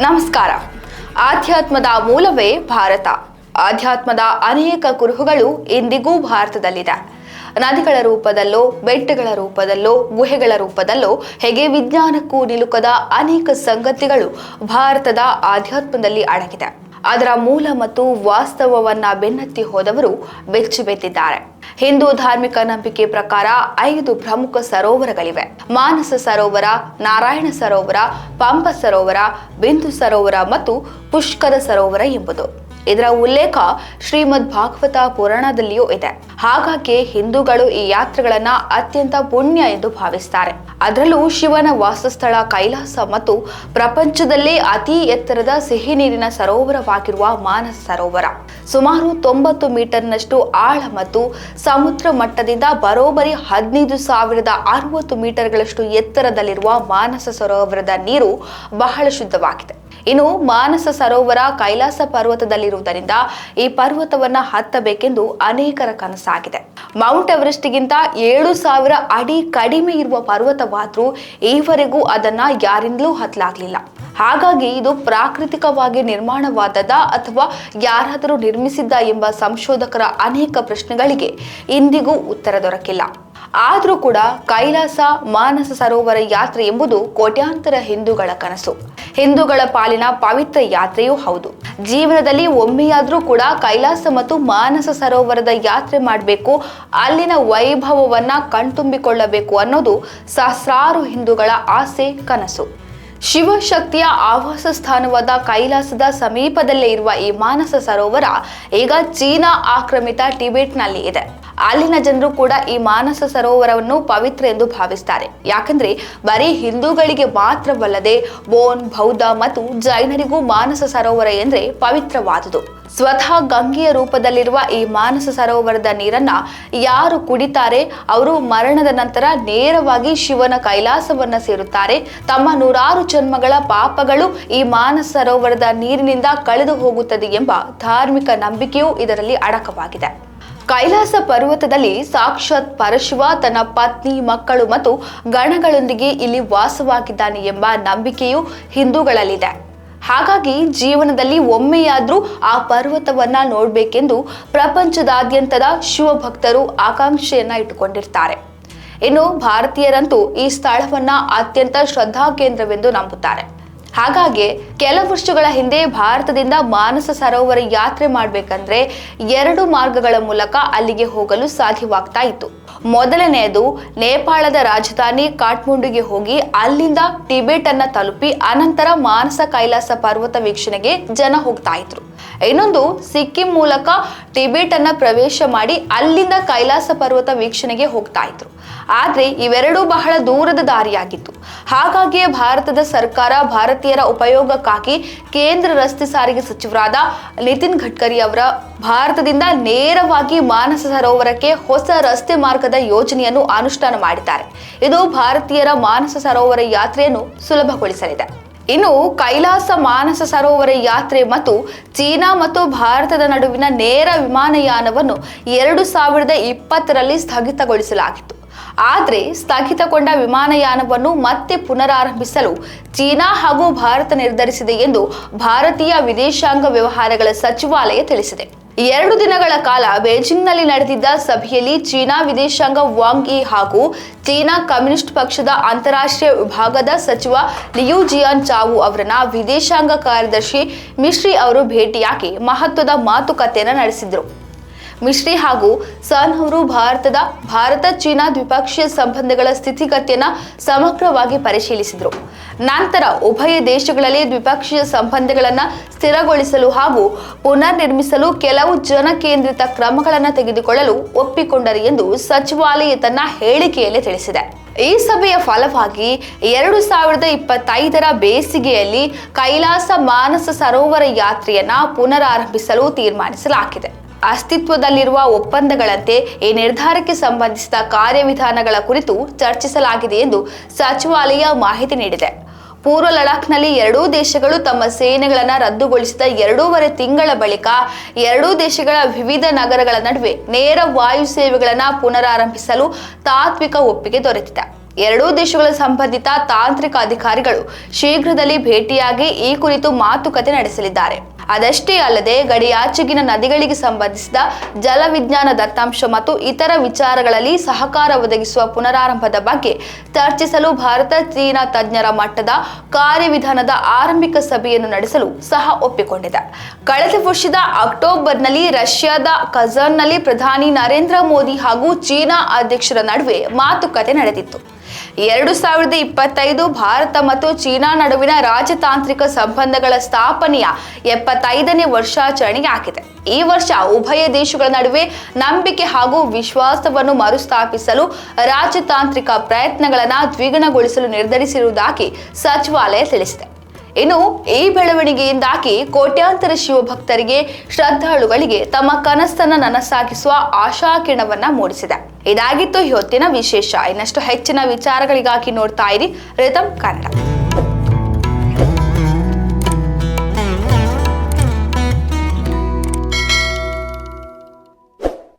ನಮಸ್ಕಾರ. ಆಧ್ಯಾತ್ಮದ ಮೂಲವೇ ಭಾರತ. ಆಧ್ಯಾತ್ಮದ ಅನೇಕ ಕುರುಹುಗಳು ಇಂದಿಗೂ ಭಾರತದಲ್ಲಿದೆ. ನದಿಗಳ ರೂಪದಲ್ಲೋ, ಬೆಟ್ಟಗಳ ರೂಪದಲ್ಲೋ, ಗುಹೆಗಳ ರೂಪದಲ್ಲೋ, ಹೇಗೆ ವಿಜ್ಞಾನಕ್ಕೂ ನಿಲುಕದ ಅನೇಕ ಸಂಗತಿಗಳು ಭಾರತದ ಆಧ್ಯಾತ್ಮದಲ್ಲಿ ಅಡಗಿದೆ. ಅದರ ಮೂಲ ಮತ್ತು ವಾಸ್ತವವನ್ನ ಬೆನ್ನತ್ತಿ ಹೋದವರು ಬೆಚ್ಚಿಬೆದ್ದಿದ್ದಾರೆ ಹಿಂದೂ ಧಾರ್ಮಿಕ ನಂಬಿಕೆ ಪ್ರಕಾರ ಐದು ಪ್ರಮುಖ ಸರೋವರಗಳಿವೆ. ಮಾನಸ ಸರೋವರ, ನಾರಾಯಣ ಸರೋವರ ಪಂಪ ಸರೋವರ, ಬಿಂದು ಸರೋವರ ಮತ್ತು ಪುಷ್ಕರ ಸರೋವರ ಎಂಬುದು. ಇದರ ಉಲ್ಲೇಖ ಶ್ರೀಮದ್ ಭಾಗವತ ಪುರಾಣದಲ್ಲಿಯೂ ಇದೆ. ಹಾಗಾಗಿ ಹಿಂದೂಗಳು ಈ ಯಾತ್ರೆಗಳನ್ನ ಅತ್ಯಂತ ಪುಣ್ಯ ಎಂದು ಭಾವಿಸ್ತಾರೆ. ಅದರಲ್ಲೂ ಶಿವನ ವಾಸಸ್ಥಳ ಕೈಲಾಸ ಮತ್ತು ಪ್ರಪಂಚದಲ್ಲೇ ಅತಿ ಎತ್ತರದ ಸಿಹಿ ನೀರಿನ ಸರೋವರವಾಗಿರುವ ಮಾನಸ ಸರೋವರ. ಸುಮಾರು ತೊಂಬತ್ತು ಮೀಟರ್ನಷ್ಟು ಆಳ ಮತ್ತು ಸಮುದ್ರ ಮಟ್ಟದಿಂದ ಬರೋಬರಿ ಹದಿನೈದು ಸಾವಿರದ ಅರವತ್ತು ಮೀಟರ್ಗಳಷ್ಟು ಎತ್ತರದಲ್ಲಿರುವ ಮಾನಸ ಸರೋವರದ ನೀರು ಬಹಳ ಶುದ್ಧವಾಗಿದೆ. ಇನ್ನು ಮಾನಸ ಸರೋವರ ಕೈಲಾಸ ಪರ್ವತದಲ್ಲಿರುವುದರಿಂದ ಈ ಪರ್ವತವನ್ನ ಹತ್ತಬೇಕೆಂದು ಅನೇಕರ ಕನಸಾಗಿದೆ. ಮೌಂಟ್ ಎವರೆಸ್ಟ್ಗಿಂತ ಏಳು ಸಾವಿರ ಅಡಿ ಕಡಿಮೆ ಇರುವ ಪರ್ವತವಾದ್ರೂ ಈವರೆಗೂ ಅದನ್ನ ಯಾರಿಂದಲೂ ಹತ್ತಲಾಗ್ಲಿಲ್ಲ. ಹಾಗಾಗಿ ಇದು ಪ್ರಾಕೃತಿಕವಾಗಿ ನಿರ್ಮಾಣವಾದದ ಅಥವಾ ಯಾರಾದರೂ ನಿರ್ಮಿಸಿದ್ದ ಎಂಬ ಸಂಶೋಧಕರ ಅನೇಕ ಪ್ರಶ್ನೆಗಳಿಗೆ ಇಂದಿಗೂ ಉತ್ತರ ದೊರಕಿಲ್ಲ. ಆದರೂ ಕೂಡ ಕೈಲಾಸ ಮಾನಸ ಸರೋವರ ಯಾತ್ರೆ ಎಂಬುದು ಕೋಟ್ಯಾಂತರ ಹಿಂದೂಗಳ ಕನಸು. ಹಿಂದೂಗಳ ಪಾಲಿನ ಪವಿತ್ರ ಯಾತ್ರೆಯೂ ಹೌದು. ಜೀವನದಲ್ಲಿ ಒಮ್ಮೆಯಾದರೂ ಕೂಡ ಕೈಲಾಸ ಮತ್ತು ಮಾನಸ ಸರೋವರದ ಯಾತ್ರೆ ಮಾಡಬೇಕು, ಅಲ್ಲಿನ ವೈಭವವನ್ನ ಕಣ್ತುಂಬಿಕೊಳ್ಳಬೇಕು ಅನ್ನೋದು ಸಹಸ್ರಾರು ಹಿಂದೂಗಳ ಆಸೆ, ಕನಸು. ಶಿವಶಕ್ತಿಯ ಆವಾಸ ಸ್ಥಾನವಾದ ಕೈಲಾಸದ ಸಮೀಪದಲ್ಲೇ ಇರುವ ಈ ಮಾನಸ ಸರೋವರ ಈಗ ಚೀನಾ ಆಕ್ರಮಿತ ಟಿಬೆಟ್ನಲ್ಲಿ ಇದೆ. ಅಲ್ಲಿನ ಜನರು ಕೂಡ ಈ ಮಾನಸ ಸರೋವರವನ್ನು ಪವಿತ್ರ ಎಂದು ಭಾವಿಸ್ತಾರೆ. ಯಾಕಂದ್ರೆ ಬರೀ ಹಿಂದೂಗಳಿಗೆ ಮಾತ್ರವಲ್ಲದೆ ಬೋನ್ ಬೌದ್ಧ ಮತ್ತು ಜೈನರಿಗೂ ಮಾನಸ ಸರೋವರ ಎಂದ್ರೆ ಪವಿತ್ರವಾದುದು. ಸ್ವತಃ ಗಂಗೆಯ ರೂಪದಲ್ಲಿರುವ ಈ ಮಾನಸ ಸರೋವರದ ನೀರನ್ನ ಯಾರು ಕುಡಿತಾರೆ, ಅವರು ಮರಣದ ನಂತರ ನೇರವಾಗಿ ಶಿವನ ಕೈಲಾಸವನ್ನ ಸೇರುತ್ತಾರೆ. ತಮ್ಮ ನೂರಾರು ಜನ್ಮಗಳ ಪಾಪಗಳು ಈ ಮಾನಸ ಸರೋವರದ ನೀರಿನಿಂದ ಕಳೆದು ಹೋಗುತ್ತದೆ ಎಂಬ ಧಾರ್ಮಿಕ ನಂಬಿಕೆಯೂ ಇದರಲ್ಲಿ ಅಡಕವಾಗಿದೆ. ಕೈಲಾಸ ಪರ್ವತದಲ್ಲಿ ಸಾಕ್ಷಾತ್ ಪರಶಿವ ತನ್ನ ಪತ್ನಿ, ಮಕ್ಕಳು ಮತ್ತು ಗಣಗಳೊಂದಿಗೆ ಇಲ್ಲಿ ವಾಸವಾಗಿದ್ದಾನೆ ಎಂಬ ನಂಬಿಕೆಯು ಹಿಂದೂಗಳಲ್ಲಿದೆ. ಹಾಗಾಗಿ ಜೀವನದಲ್ಲಿ ಒಮ್ಮೆಯಾದರೂ ಆ ಪರ್ವತವನ್ನ ನೋಡಬೇಕೆಂದು ಪ್ರಪಂಚದಾದ್ಯಂತದ ಶಿವಭಕ್ತರು ಆಕಾಂಕ್ಷೆಯನ್ನ ಇಟ್ಟುಕೊಂಡಿರ್ತಾರೆ. ಇನ್ನು ಭಾರತೀಯರಂತೂ ಈ ಸ್ಥಳವನ್ನ ಅತ್ಯಂತ ಶ್ರದ್ಧಾ ಕೇಂದ್ರವೆಂದು ನಂಬುತ್ತಾರೆ. ಹಾಗಾಗಿ ಕೆಲವು ವರ್ಷಗಳ ಹಿಂದೆ ಭಾರತದಿಂದ ಮಾನಸ ಸರೋವರ ಯಾತ್ರೆ ಮಾಡಬೇಕಂದ್ರೆ ಎರಡು ಮಾರ್ಗಗಳ ಮೂಲಕ ಅಲ್ಲಿಗೆ ಹೋಗಲು ಸಾಧ್ಯವಾಗ್ತಾ ಇತ್ತು. ಮೊದಲನೆಯದು, ನೇಪಾಳದ ರಾಜಧಾನಿ ಕಾಠ್ಮಂಡುಗೆ ಹೋಗಿ ಅಲ್ಲಿಂದ ಟಿಬೆಟ್ ಅನ್ನ ತಲುಪಿ ಅನಂತರ ಮಾನಸ ಕೈಲಾಸ ಪರ್ವತ ವೀಕ್ಷಣೆಗೆ ಜನ ಹೋಗ್ತಾ ಇದ್ರು. ಇನ್ನೊಂದು, ಸಿಕ್ಕಿಂ ಮೂಲಕ ಟಿಬೆಟ್ ಅನ್ನ ಪ್ರವೇಶ ಮಾಡಿ ಅಲ್ಲಿಂದ ಕೈಲಾಸ ಪರ್ವತ ವೀಕ್ಷಣೆಗೆ ಹೋಗ್ತಾ ಇದ್ರು. ಆದ್ರೆ ಇವೆರಡೂ ಬಹಳ ದೂರದ ದಾರಿಯಾಗಿತ್ತು. ಹಾಗಾಗಿಯೇ ಭಾರತದ ಸರ್ಕಾರ ಭಾರತೀಯರ ಉಪಯೋಗಕ್ಕಾಗಿ ಕೇಂದ್ರ ರಸ್ತೆ ಸಾರಿಗೆ ಸಚಿವರಾದ ನಿತಿನ್ ಗಡ್ಕರಿ ಅವರ ಭಾರತದಿಂದ ನೇರವಾಗಿ ಮಾನಸ ಸರೋವರಕ್ಕೆ ಹೊಸ ರಸ್ತೆ ಮಾರ್ಗದ ಯೋಜನೆಯನ್ನು ಅನುಷ್ಠಾನ ಮಾಡಿದ್ದಾರೆ. ಇದು ಭಾರತೀಯರ ಮಾನಸ ಸರೋವರ ಯಾತ್ರೆಯನ್ನು ಸುಲಭಗೊಳಿಸಲಿದೆ. ಇನ್ನು ಕೈಲಾಸ ಮಾನಸ ಸರೋವರ ಯಾತ್ರೆ ಮತ್ತು ಚೀನಾ ಮತ್ತು ಭಾರತದ ನಡುವಿನ ನೇರ ವಿಮಾನಯಾನವನ್ನು ಎರಡು ಸಾವಿರದ ಇಪ್ಪತ್ತರಲ್ಲಿ ಸ್ಥಗಿತಗೊಳಿಸಲಾಗಿತ್ತು. ಆದರೆ ಸ್ಥಗಿತಗೊಂಡ ವಿಮಾನಯಾನವನ್ನು ಮತ್ತೆ ಪುನರಾರಂಭಿಸಲು ಚೀನಾ ಹಾಗೂ ಭಾರತ ನಿರ್ಧರಿಸಿದೆ ಎಂದು ಭಾರತೀಯ ವಿದೇಶಾಂಗ ವ್ಯವಹಾರಗಳ ಸಚಿವಾಲಯ ತಿಳಿಸಿದೆ. ಎರಡು ದಿನಗಳ ಕಾಲ ಬೇಜಿಂಗ್ನಲ್ಲಿ ನಡೆದಿದ್ದ ಸಭೆಯಲ್ಲಿ ಚೀನಾ ವಿದೇಶಾಂಗ ವಾಂಗ್ ಇ ಹಾಗೂ ಚೀನಾ ಕಮ್ಯುನಿಸ್ಟ್ ಪಕ್ಷದ ಅಂತಾರಾಷ್ಟ್ರೀಯ ವಿಭಾಗದ ಸಚಿವ ಲಿಯು ಜಿಯಾನ್ ಚಾವು ಅವರನ್ನ ವಿದೇಶಾಂಗ ಕಾರ್ಯದರ್ಶಿ ಮಿಶ್ರಿ ಅವರು ಭೇಟಿಯಾಗಿ ಮಹತ್ವದ ಮಾತುಕತೆಯನ್ನು ನಡೆಸಿದರು. ಮಿಶ್ರಿ ಹಾಗೂ ಸನ್ ಅವರು ಭಾರತದ, ಭಾರತ ಚೀನಾ ದ್ವಿಪಕ್ಷೀಯ ಸಂಬಂಧಗಳ ಸ್ಥಿತಿಗತಿಯನ್ನು ಸಮಗ್ರವಾಗಿ ಪರಿಶೀಲಿಸಿದರು. ನಂತರ ಉಭಯ ದೇಶಗಳಲ್ಲಿ ದ್ವಿಪಕ್ಷೀಯ ಸಂಬಂಧಗಳನ್ನು ಸ್ಥಿರಗೊಳಿಸಲು ಹಾಗೂ ಪುನರ್ ನಿರ್ಮಿಸಲು ಕೆಲವು ಜನಕೇಂದ್ರಿತ ಕ್ರಮಗಳನ್ನು ತೆಗೆದುಕೊಳ್ಳಲು ಒಪ್ಪಿಕೊಂಡರು ಎಂದು ಸಚಿವಾಲಯ ತನ್ನ ಹೇಳಿಕೆಯಲ್ಲಿ ತಿಳಿಸಿದೆ. ಈ ಸಭೆಯ ಫಲವಾಗಿ ಎರಡು ಸಾವಿರದ ಇಪ್ಪತ್ತೈದರ ಬೇಸಿಗೆಯಲ್ಲಿ ಕೈಲಾಸ ಮಾನಸ ಸರೋವರ ಯಾತ್ರೆಯನ್ನ ಪುನರಾರಂಭಿಸಲು ತೀರ್ಮಾನಿಸಲಾಗಿದೆ. ಅಸ್ತಿತ್ವದಲ್ಲಿರುವ ಒಪ್ಪಂದಗಳಂತೆ ಈ ನಿರ್ಧಾರಕ್ಕೆ ಸಂಬಂಧಿಸಿದ ಕಾರ್ಯವಿಧಾನಗಳ ಕುರಿತು ಚರ್ಚಿಸಲಾಗಿದೆ ಎಂದು ಸಚಿವಾಲಯ ಮಾಹಿತಿ ನೀಡಿದೆ. ಪೂರ್ವ ಲಡಾಖ್ನಲ್ಲಿ ಎರಡೂ ದೇಶಗಳು ತಮ್ಮ ಸೇನೆಗಳನ್ನು ರದ್ದುಗೊಳಿಸಿದ ಎರಡೂವರೆ ತಿಂಗಳ ಬಳಿಕ ಎರಡೂ ದೇಶಗಳ ವಿವಿಧ ನಗರಗಳ ನಡುವೆ ನೇರ ವಾಯು ಸೇವೆಗಳನ್ನು ಪುನರಾರಂಭಿಸಲು ತಾತ್ವಿಕ ಒಪ್ಪಿಗೆ ದೊರೆತಿದೆ. ಎರಡೂ ದೇಶಗಳ ಸಂಬಂಧಿತ ತಾಂತ್ರಿಕ ಅಧಿಕಾರಿಗಳು ಶೀಘ್ರದಲ್ಲಿ ಭೇಟಿಯಾಗಿ ಈ ಕುರಿತು ಮಾತುಕತೆ ನಡೆಸಲಿದ್ದಾರೆ. ಅದಷ್ಟೇ ಅಲ್ಲದೆ ಗಡಿಯಾಚೆಗಿನ ನದಿಗಳಿಗೆ ಸಂಬಂಧಿಸಿದ ಜಲವಿಜ್ಞಾನ ದತ್ತಾಂಶ ಮತ್ತು ಇತರ ವಿಚಾರಗಳಲ್ಲಿ ಸಹಕಾರ ಒದಗಿಸುವ ಪುನರಾರಂಭದ ಬಗ್ಗೆ ಚರ್ಚಿಸಲು ಭಾರತ, ಚೀನಾ ತಜ್ಞರ ಮಟ್ಟದ ಕಾರ್ಯವಿಧಾನದ ಆರಂಭಿಕ ಸಭೆಯನ್ನು ನಡೆಸಲು ಸಹ ಒಪ್ಪಿಕೊಂಡಿದೆ. ಕಳೆದ ವರ್ಷದ ಅಕ್ಟೋಬರ್ನಲ್ಲಿ ರಷ್ಯಾದ ಕಜನ್ನಲ್ಲಿ ಪ್ರಧಾನಿ ನರೇಂದ್ರ ಮೋದಿ ಹಾಗೂ ಚೀನಾ ಅಧ್ಯಕ್ಷರ ನಡುವೆ ಮಾತುಕತೆ ನಡೆದಿತ್ತು. ಎರಡು ಸಾವಿರದ ಇಪ್ಪತ್ತೈದು ಭಾರತ ಮತ್ತು ಚೀನಾ ನಡುವಿನ ರಾಜತಾಂತ್ರಿಕ ಸಂಬಂಧಗಳ ಸ್ಥಾಪನೆಯ ಎಪ್ಪತ್ತೈದನೇ ವರ್ಷಾಚರಣೆಯಾಗಿದೆ ಈ ವರ್ಷ ಉಭಯ ದೇಶಗಳ ನಡುವೆ ನಂಬಿಕೆ ಹಾಗೂ ವಿಶ್ವಾಸವನ್ನು ಮರುಸ್ಥಾಪಿಸಲು ರಾಜತಾಂತ್ರಿಕ ಪ್ರಯತ್ನಗಳನ್ನು ದ್ವಿಗುಣಗೊಳಿಸಲು ನಿರ್ಧರಿಸಿರುವುದಾಗಿ ಸಚಿವಾಲಯ ತಿಳಿಸಿದೆ. ಇನ್ನು ಈ ಬೆಳವಣಿಗೆಯಿಂದಾಗಿ ಕೋಟ್ಯಾಂತರ ಶಿವಭಕ್ತರಿಗೆ ಶ್ರದ್ಧಾಳುಗಳಿಗೆ ತಮ್ಮ ಕನಸನ್ನ ನನಸಾಗಿಸುವ ಆಶಾಕಿರಣವನ್ನ ಮೂಡಿಸಿದೆ. ಇದಾಗಿತ್ತು ಇವತ್ತಿನ ವಿಶೇಷ. ಇನ್ನಷ್ಟು ಹೆಚ್ಚಿನ ವಿಚಾರಗಳಿಗಾಗಿ ನೋಡ್ತಾ ಇರಿ ರಿತಮ್ ಕನ್ನಡ.